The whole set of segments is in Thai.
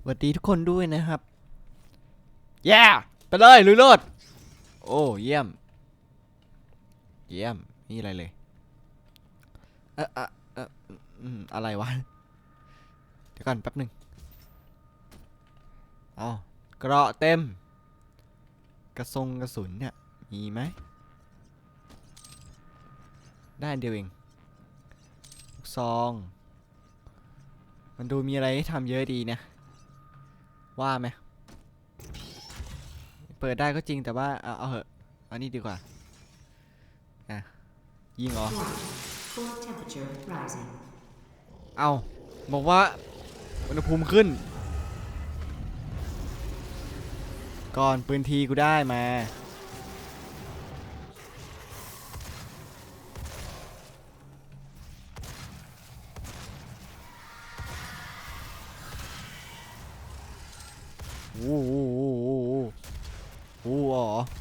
สวัสดีทุกคนด้วยนะครับแย่ไปเลยลุยโลดโอ้เยี่ยม เยี่ยม นี่อะไรเลยเออเออเอออืมอะไรวะ เดี๋ยวก่อนแป๊บหนึ่งอ๋อเกราะเต็ม กระทรงกระสุนเนี่ย มีไหม ได้อันเดียวเองลูกซอง มันดูมีอะไรให้ทำเยอะดีนะ ว่าไหมเปิดได้ก็จริงแต่ว่าเอาเอาเหอะเอานี่ดีกว่าอะยิงเหรอ Core temperature rising. เอาบอกว่าอุณหภูมิขึ้น ก่อนปืนทีกูได้มา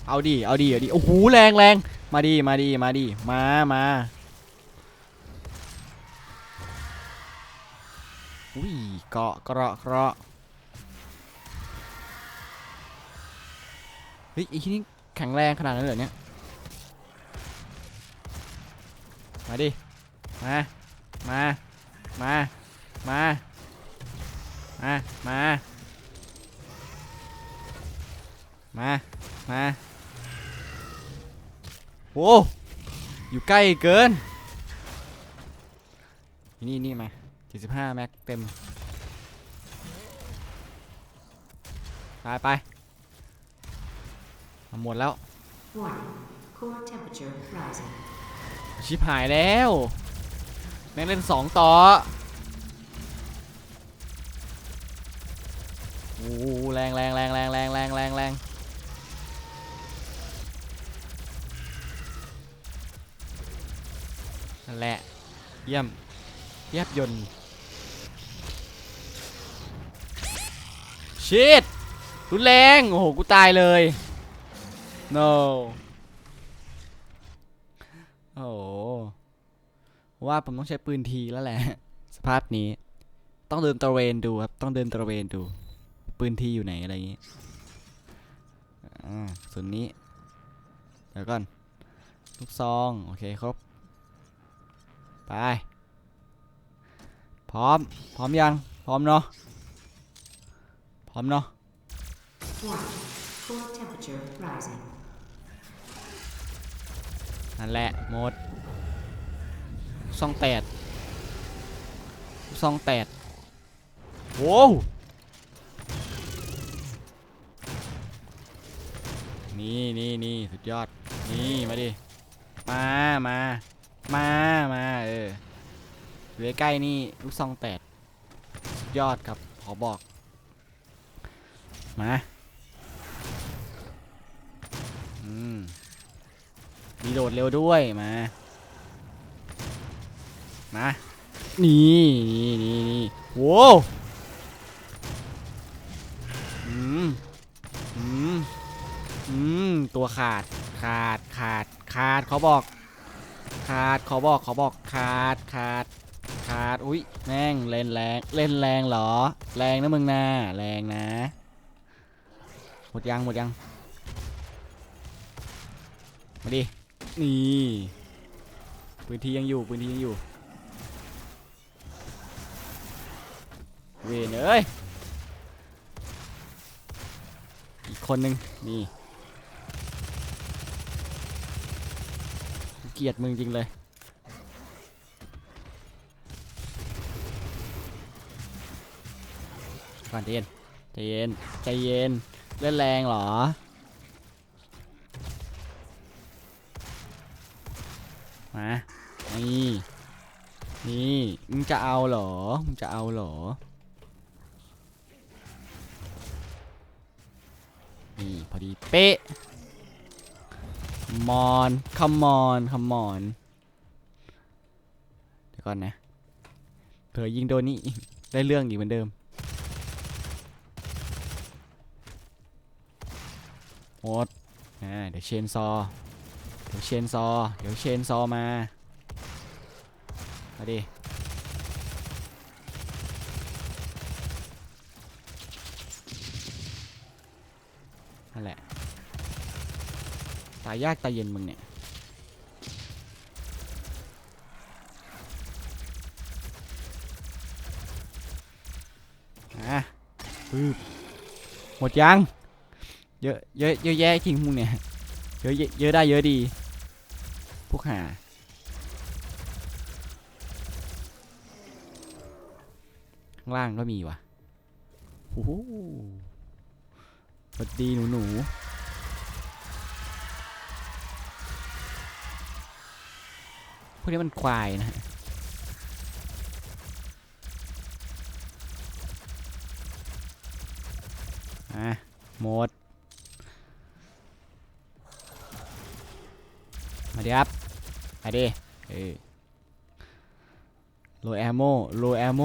เอาดิ เอาดิ เอาดิ โอ้โห แรงแรงมาดิ มาดิ มาดิ มามาอุ้ยเกาะเกราะเกราะเฮ้ยไอีที่นี่แข็งแรงขนาดนั้นเลยเนี่ย มาดิ มา มา มา มา มา มา มาโว้อยู่ ใกล้เกิน นี่นี่มา75แม็กเต็ม ไปไปมาหมดแล้ว Warning. Core temperature rising. ชิบหายแล้ว แม่งเล่นสองต่อ โอ้โหแรงแรงแรงแรงแรงแรงแรงแรง นั่นแหละ เยี่ยมเยียบยนต์ชิดรุนแรง โอ้โห กูตายเลย no โอ้ว่าผมต้องใช้ปืนทีแล้วแหละ สภาพนี้ ต้องเดินตระเวนดูครับ ต้องเดินตระเวนดู ปืนทีอยู่ไหนอะไรอย่างงี้อ่าส่วนนี้ เดี๋ยวก่อน ลูกซอง โอเค ครบ ไป พร้อม พร้อมยัง พร้อมเนาะ พร้อมเนาะนั่นแหละหมดซองแตดซองแตดโว้วนี่นี่นี่สุดยอด นี่ มาดิ มา มา มา มาเออเหลือใกล้นี่ลูกซองแตดยอดครับ ขอบอก มาอืมรีโหลดเร็วด้วยมา มา นี่นี่นี่นี่โว้อืม อืม อืม ตัวขาด ขาด ขาด ขาดเขาบอก ขาดขาบอกขาบอกขาดขาดขาดอุ้ยแม่งเล่นแรงเล่นแรงเหรอ แรงนะมึงนะแรงนะ หมดยังหมดยังมาดินี่ปืนทียังอยู่ปืนทียังอยู่เวนเอ้ยอีกคนนึงนี่ เกลียดมึงจริงเลย ก่อนใจเย็นใจเย็นใจเย็นเล่นแรงเหรอ มา นี่ นี่ มึงจะเอาเหรอ มึงจะเอาเหรอ นี่ พอดีเป๊ะ มอนคัมมอนคัมมอนเดี๋ยวก่อนนะเผื่อยิงโดนนี่ได้เรื่องอีกเหมือนเดิม หมดอ่าเดี๋ยวเชนซอ เดี๋ยวเชนซอ เดี๋ยวเชนซอมามาดิ นั่นแหละ ตายยากตายเย็นมึงเนี่ยอะปึ๊บหมดยัง เยอะ เยอะ เยอะแยะจริงพวกเนี่ยเยอะเยอะ เยอะได้เยอะดี พวกหาข้างล่างก็มีว่ะโอ้โหสวัสดีหนูหนู วกนี้มันควายนะฮะอะหมด มาดิครับมาดิเออโลแอมโมโลแอมโม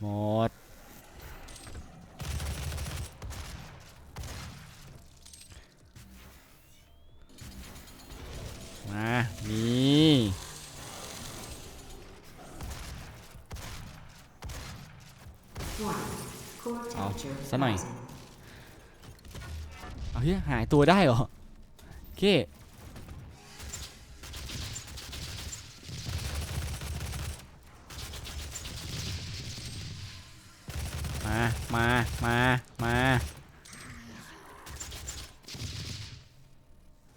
หมด มานี่ Warning. Core temperature sao này? rising. เอาเฮ้ยหายตัวได้เหรอโอเคมามามามา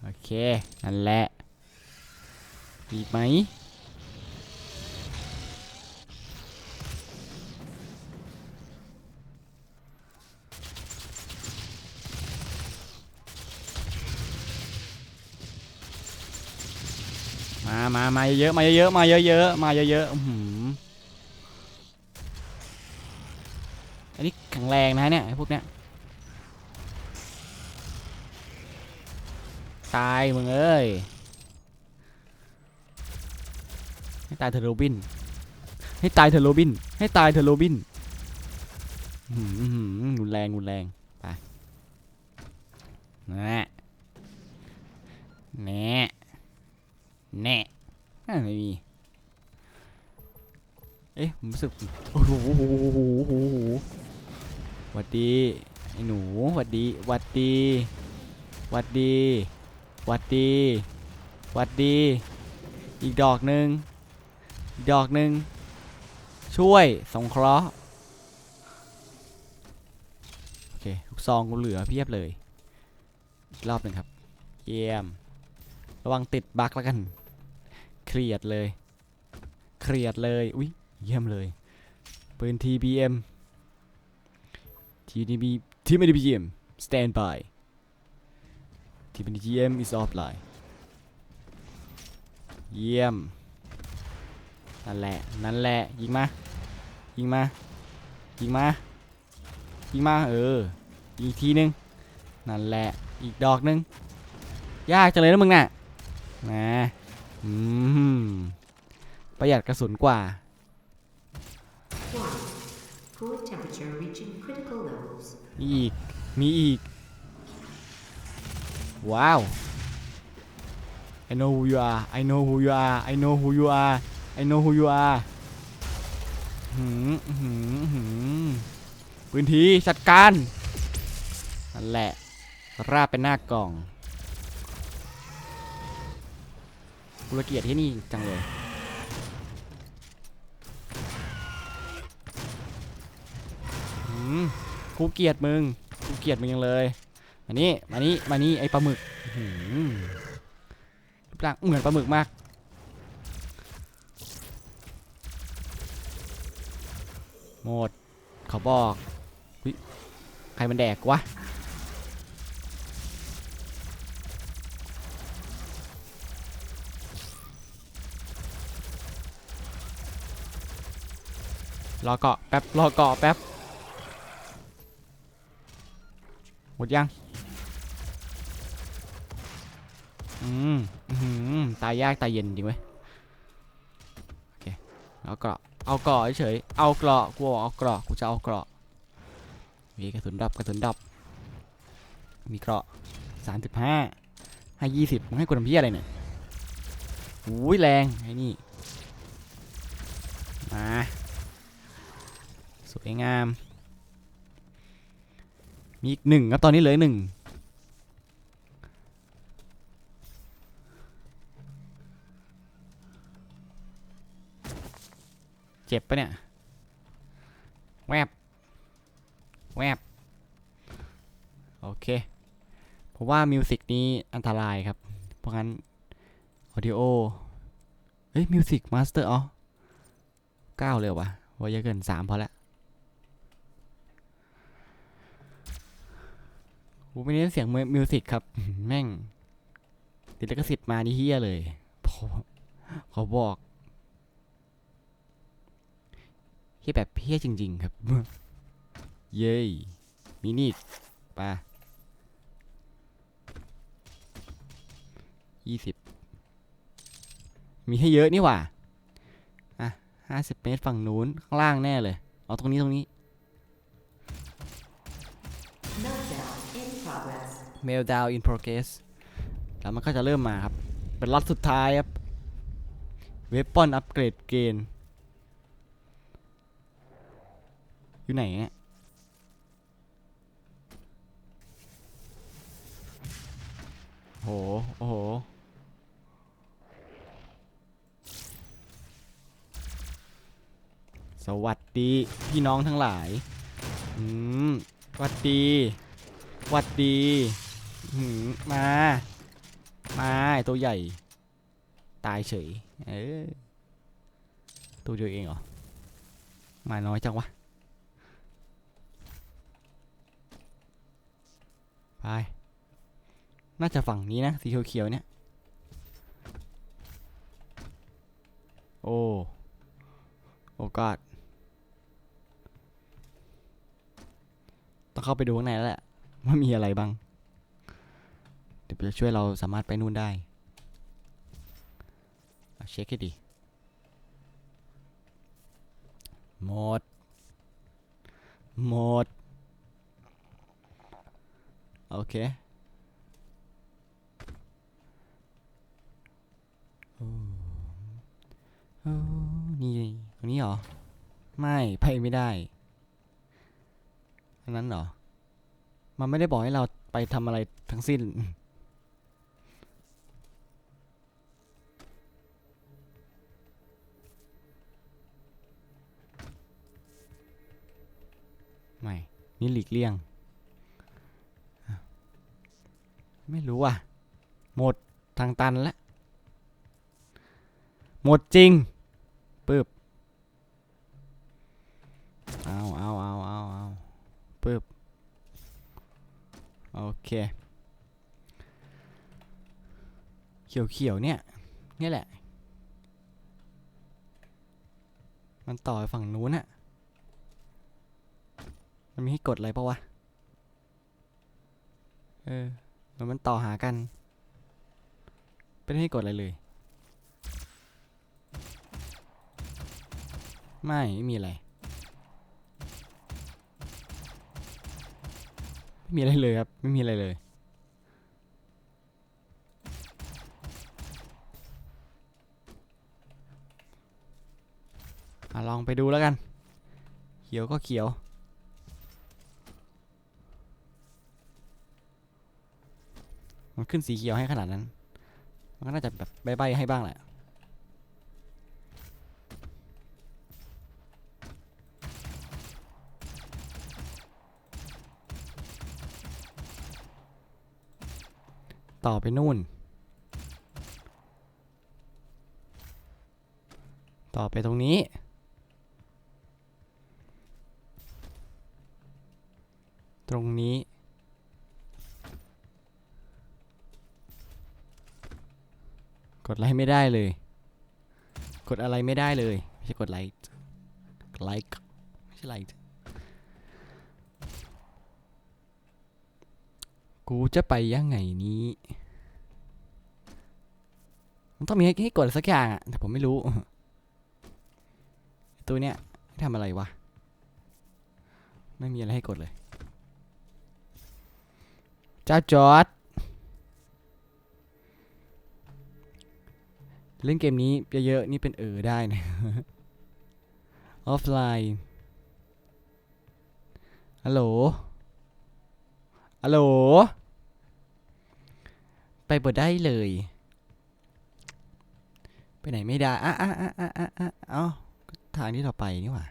โอเค นั่นแหละ อีกไหม เยอะๆมาเยอะๆมาเยอะๆมาเยอะๆอื้อหืออันนี้แข็งแรงนะเนี่ยพวกเนี้ยตายมึงเอ้ยให้ตายเธอโรบิน ให้ตายเธอโรบิน ให้ตายเธอโรบินอื้อหืออื้อหือรุนแรงรุนแรงไปแน่แน่แน่ อะไม่มี เอ๊ะผมรู้สึกโอ้โหโอ้โหโอ้โหโอ้โหโหวัดดีไอ้หนูหวัดดีหวัดดีหวัดดีหวัดดีหวัดดี อีกดอกหนึ่งอีกดอกหนึ่งช่วยสงเคราะห์โอเคลูกซองกูเหลือเพียบเลยอีกรอบหนึ่งครับ เยี่ยม ระวังติดบั๊กแล้วกัน เครียดเลย เครียดเลย อุ้ยเยี่ยมเลย ปืน TBM TDB TBM stand by TBM is offline เยี่ยม นั่นแหละ นั่นแหละ ยิงมา ยิงมา ยิงมา ยิงมา เออยิงอีกทีนึง นั่นแหละ อีกดอกนึง ยากจังเลยนะมึงน่ะนะ ประหยัดกระสุนกว่า Warning. Core temperature reaching critical levels. มีอีก มีอีก ว้าว I know who you are I know who you are I know who you are I know who you are หืมหืมหืมพื้นที่จัดการนั่นแหละราบเป็นหน้ากล่อง กุลเกียรติที่นี่จังเลย กูเกลียดมึง กูเกลียดมึงยังเลย มานี่ มานี่ มานี่ไอปลาหมึกรูปร่างเหมือนปลาหมึกมาก หมด เขาบอก ใครมันแดกวะ รอเกาะแป๊บรอเกาะแป๊บหมดยัง อืมอื้อหือตายยากตายเย็นจริงเว้ยโอเคเอาเกราะเอาเกราะเฉยๆเอาเกราะกูบอกเอาเกราะกูจะเอาเกราะมีกระสุนดับกระสุนดับ มีเกราะสามสิบห้าให้ยี่สิบมึงให้กูทำเพี้ยอะไรเนี่ยอุ้ยแรงไอ้นี่ มา วยงาม มีอีกหนึ่งครับตอนนี้เหลือหนึ่งเจ็บปะเนี่ย แวบ แวบ โอเคผมว่ามิวสิกนี้อันตรายครับ เพราะงั้นออดิโอ เฮ้ยมิวสิกมาสเตอร์อ๋อเก้าเลยวะว่าเยอะเกินสามพอละ กูไม่เน้นเสียงมิวสิกครับ แม่ง ติดลิขสิทธิ์มานี่เฮี้ยเลยขอขอบอกเฮี้ยแบบเฮี้ยจริง ๆ ครับ เย้ยมินิไปยี่สิบมีให้เยอะนี่หว่า อะห้าสิบเมตรฝั่งนู้นข้างล่างแน่เลย เอาตรงนี้ตรงนี้ progress. Meltdown in progress แล้วมันก็จะเริ่มมาครับ เป็นล็อตสุดท้ายครับ Weapon Upgrade Gain อยู่ไหนเนี่ยโห โอ้โห สวัสดี พี่น้องทั้งหลาย อืม สวัสดี สวัสดี หืมมา มาตัวใหญ่ ตายเฉย เออ ตัวเดียวเองเหรอ มาน้อยจังวะ ไป น่าจะฝั่งนี้นะ สีเขียวๆเนี่ย โอ้ โอ้กอดต้องเข้าไปดูข้างในแล้วแหละ ว่ามีอะไรบ้าง เดี๋ยวจะช่วยเราสามารถไปนู่นได้เเช็คให้ดีหมดหมด โอเคโอ้โอ้นี่ตรงนี้เหรอ ไม่ไปไม่ได้อันนั้นเหรอ มันไม่ได้บอกให้เราไปทำอะไรทั้งสิ้น นี่หลีกเลี่ยง ไม่รู้อะ หมดทางตันแล้วหมดจริงปึ๊บเอาเอาเอาเอาเอาปึ๊บโอเค เขียวเขียวเนี่ย นี่แหละ มันต่อไปฝั่งนู้นอะ มันมีให้กดอะไรปะวะ เออมันมันต่อหากันไม่ได้ให้กดอะไรเลย ไม่ ไม่มีอะไร ไม่มีอะไรเลยครับ ไม่มีอะไรเลย ลองไปดูแล้วกัน เขียวก็เขียว มันขึ้นสีเขียวให้ขนาดนั้น มันก็น่าจะแบบใบๆให้บ้างแหละ ต่อไปนู่น ต่อไปตรงนี้ ตรงนี้ กดไลค์ไม่ได้เลย กดอะไรไม่ได้เลย ไม่ใช่กดไลค์ไลค์ไม่ใช่ไลค์กูจะไปยังไงนี้ มันต้องมีให้ใหกดสักอย่างอะแต่ผมไม่รู้ ตัวเนี้ยทำอะไรวะ ไม่มีอะไรให้กดเลย เจ้าจอร์ด เล่นเกมนี้เยอะๆนี่เป็นเออได้นะออฟไลน์ฮัลโหลฮัลโหล ไปบ่ได้เลย ไปไหนไม่ได้อะอะอะอะอะอะเอ้าทางที่เราไปนี่หว่า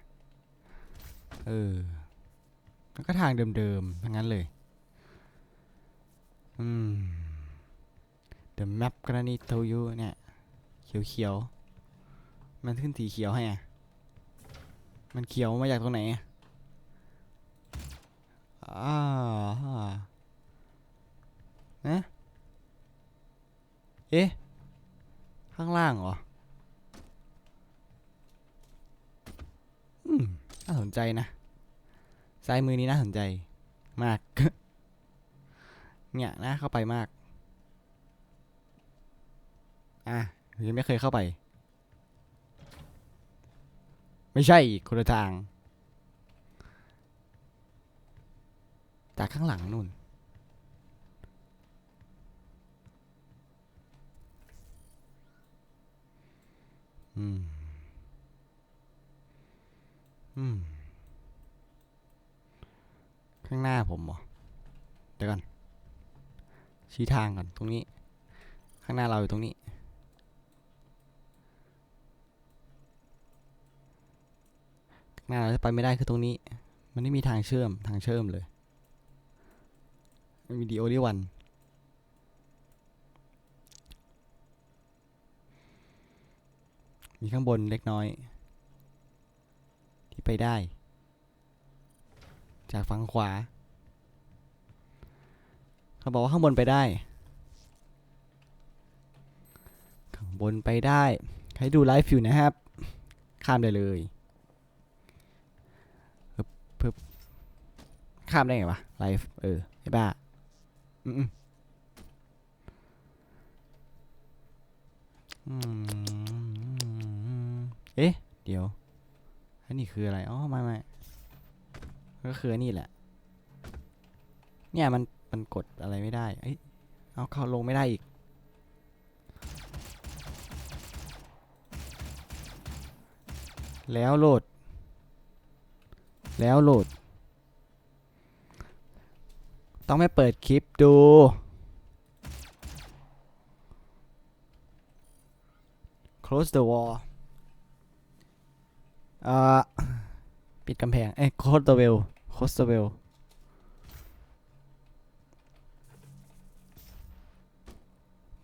เออ มันก็ทางเดิมๆ ทั้งนั้นเลย อืม The map กรณี told you เนี่ย เขียวเขียวๆมันขึ้นสีเขียวให้อะมันเขียวมาจากตรงไหนอะอ่านะเอ๊ะ ข้างล่างเหรอ อืม น่าสนใจนะ ซ้ายมือนี้น่าสนใจ มาก เนี่ยน่าเข้าไปมาก อะ ยังไม่เคยเข้าไป ไม่ใช่คนละทาง จากข้างหลังนู่น อืม อืม ข้างหน้าผมเหรอ เดี๋ยวก่อน ชี้ทางก่อนตรงนี้ ข้างหน้าเราอยู่ตรงนี้ ข้างหน้าเราจะไปไม่ได้คือตรงนี้ มันไม่มีทางเชื่อมทางเชื่อมเลยมันมีดีโอดีวันมีข้างบนเล็กน้อย ที่ไปได้ จากฝั่งขวา เขาบอกว่าข้างบนไปได้ ข้างบนไปได้ ใครดูไลฟ์อยู่นะครับ ข้ามได้เลยปึ๊บปึ๊บ ข้ามได้ไงวะไลฟ์เออไอ้บ้าอืมอืมอืมเอ๊ะ เดี๋ยว อันนี้คืออะไร อ๋อ ไม่ไม่ก็คืออันนี่แหละ เนี่ยมัน มันกดอะไรไม่ได้ เอ้ย เอาเข้าลงไม่ได้อีก แล้วโหลด แล้วโหลด ต้องไม่เปิดคลิปดู close the wall เอ่อ ปิดกำแพง เอ้ย close the well close the well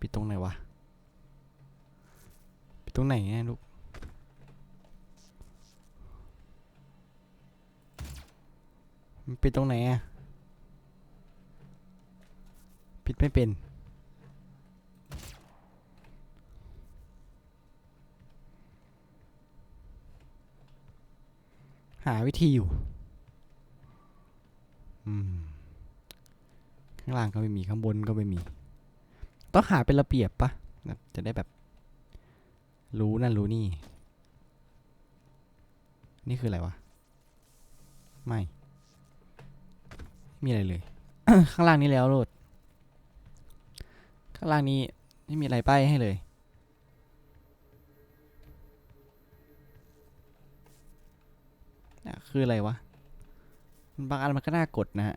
ปิดตรงไหนวะ ปิดตรงไหนเนี่ยลูกปิดตรงไหนอะ ปิดไม่เป็น หาวิธีอยู่ อืม ข้างล่างก็ไม่มี ข้างบนก็ไม่มี ต้องหาเป็นระเบียบปะ จะได้แบบ รู้นั่นรู้นี่ นี่คืออะไรวะ ไม่ไม่มีอะไรเลย ข้างล่างนี้แล้วโหลด ข้างล่างนี้ไม่มีอะไรป้ายให้เลยนะคืออะไรวะมันบางอันมันก็น่ากดนะฮะ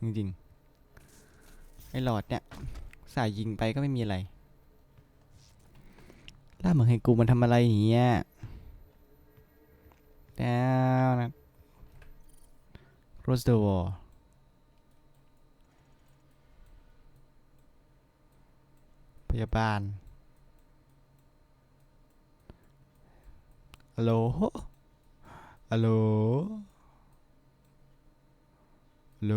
จริงๆ ไอ้หลอดเนี่ย สายยิงไปก็ไม่มีอะไร ล่าเหมือนให้กูมันทำอะไรอย่างเงี้ยแล้วนะ close the wall ยาบาลฮัลโหลฮัลโหลฮัลโหล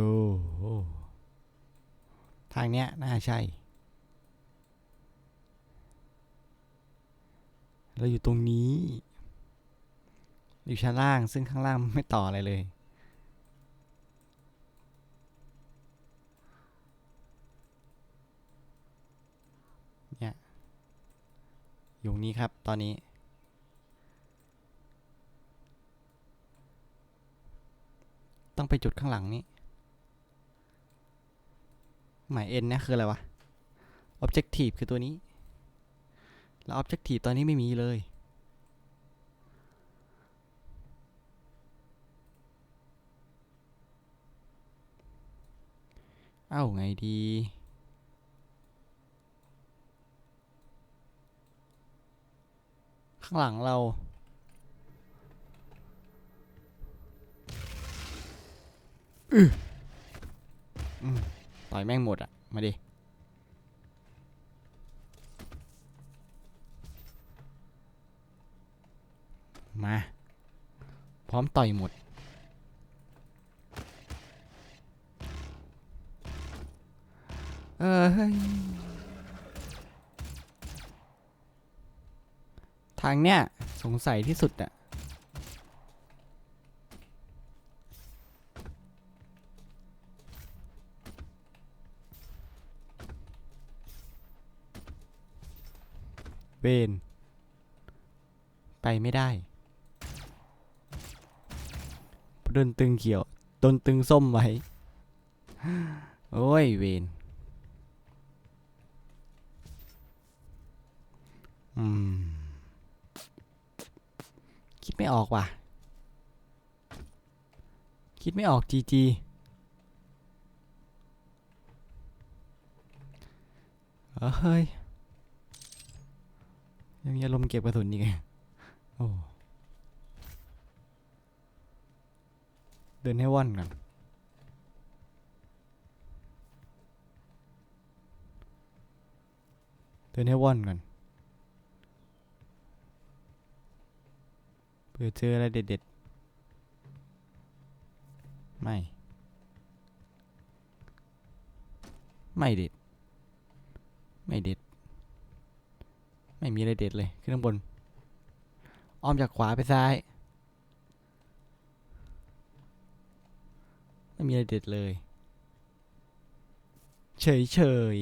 ทางเนี้ยน่าใช่ เราอยู่ตรงนี้ อยู่ชั้นล่างซึ่งข้างล่างไม่ต่ออะไรเลย อ ยู่ตรงนี้ครับ ตอนนี้ ต้องไปจุดข้างหลังนี้ หมาย N เนี่ยคืออะไรวะ Objective คือตัวนี้ แล้วออบเจกตีตอนนี้ไม่มีเลย เอ้า ไงดี ข้างหลังเรา อืออืมต่อยแม่งหมดอะ มาดิ มา พร้อมต่อยหมดเออเฮ้ย ทางเนี้ยสงสัยที่สุดอะเวนไปไม่ได้โดนตึงเขียวโดนตึงส้มไว้ โอ้ยเวนอืม คิดไม่ออกว่ะ คิดไม่ออกจีจีเฮ้ย ยังมีอารมณ์เก็บกระสุนอีกไงโอ้ เดินให้ว่อนก่อนเดินให้ว่อนก่อน ผื่อเจออะไรเด็ดๆ ไม่ ไม่เด็ด ไม่เด็ด ไม่มีอะไรเด็ดเลย ขึ้นข้างบน อ้อมจากขวาไปซ้าย ไม่มีอะไรเด็ดเลย เฉยเฉย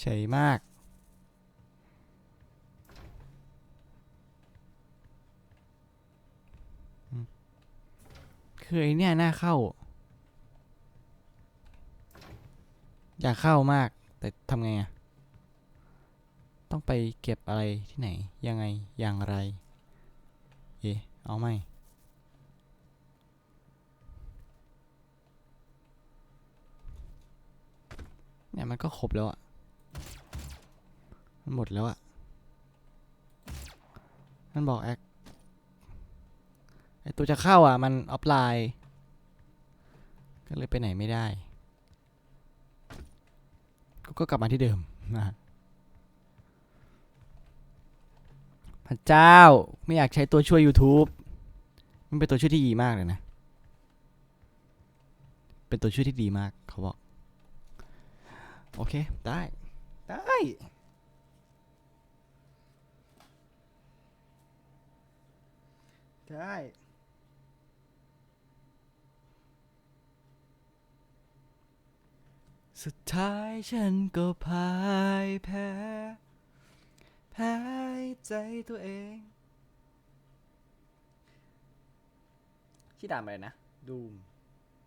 เฉยมาก คือไอเนี่ยน่าเข้า อยากเข้ามาก แต่ทำไงอะต้องไปเก็บอะไรที่ไหน ยังไง อย่างไร เอ๊ะเอาไหมเนี่ยมันก็ครบแล้วอะมันหมดแล้วอะมันบอกแอค ไอตัวจะเข้าอะ มันออฟไลน์ ก็เลยไปไหนไม่ได้ ก็ก็กลับมาที่เดิมนะฮะพระเจ้าไม่อยากใช้ตัวช่วย YouTube มันเป็นตัวช่วยที่ดีมากเลยนะ เป็นตัวช่วยที่ดีมากเขาบอก โอเค ได้ ได้ได้ สุดท้ายฉันก็พ่ายแพ้ แพ้ใจตัวเอง ที่ด่านอะไรนะ ดูม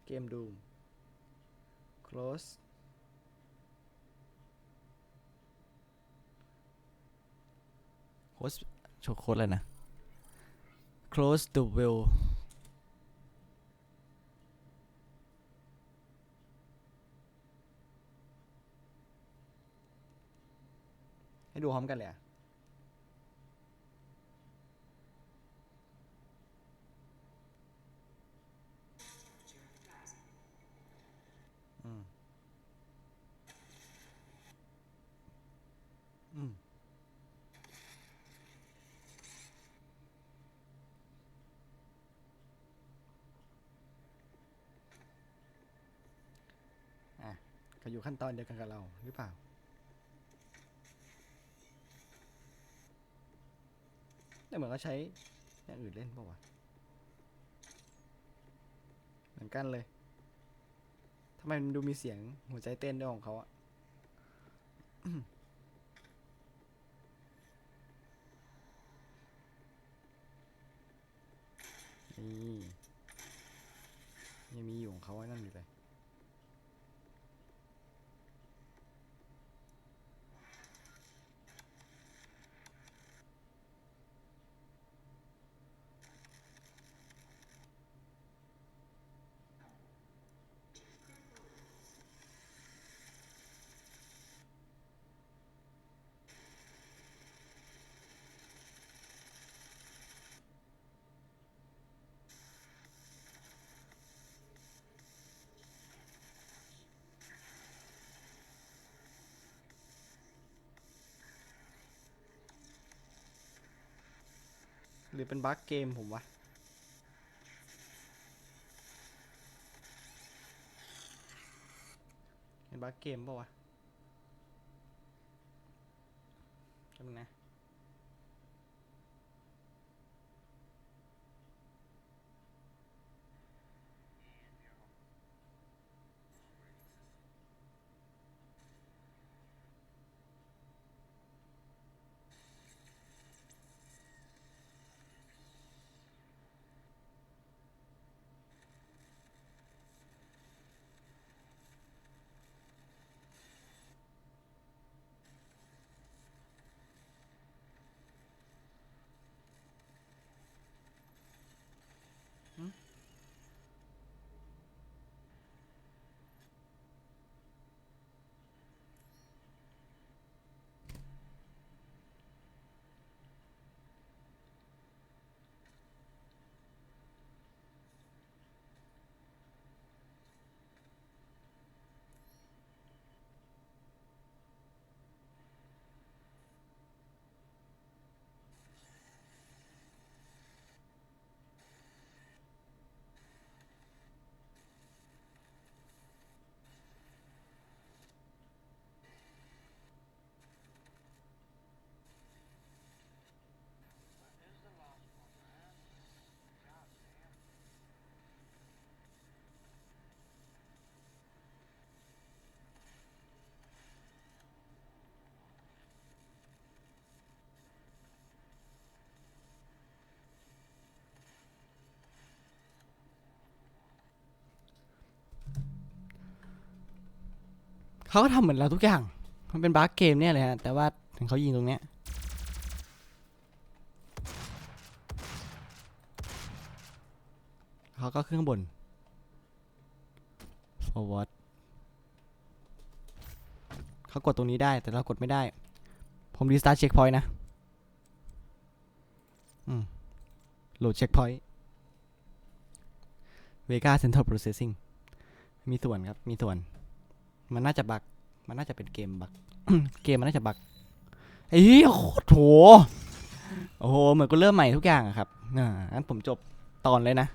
เกมดูม close โค้ดโชว์โค้ดอะไรนะ close the will ดูพร้อมกันเลยอะอืม อืม อะเขาอยู่ขั้นตอนเดียวกันกับเราหรือเปล่า แต่เหมือนเขาใช้อย่างอื่นเล่นป่าวะเหมือนกันเลยทำไมมันดูมีเสียงหัวใจเต้นด้วยของเขาอะนี่ยังมีอยู่ของเขาไว้นั่นอยู่เลย หรือเป็นบั๊กเกมผมวะเป็นบั๊กเกมเปล่าวะจำนึงนะ เขาก็ทำเหมือนเราทุกอย่าง มันเป็นบั๊กเกมเนี่ยเลยฮะ แต่ว่าถึงเขายิงตรงเนี้ย เขาก็ขึ้นข้างบน forward เขากดตรงนี้ได้ แต่เรากดไม่ได้ ผม restart checkpoint นะ อืม load checkpoint Vega Central Processing มีส่วนครับ มีส่วน มันน่าจะบักมันน่าจะเป็นเกมบักเกมมันน่าจะบักไอ้เหี้ยโคตรโหโอ้โหเหมือนกูเริ่มใหม่ทุกอย่างอะครับอ่างั้นผมจบตอนเลยนะ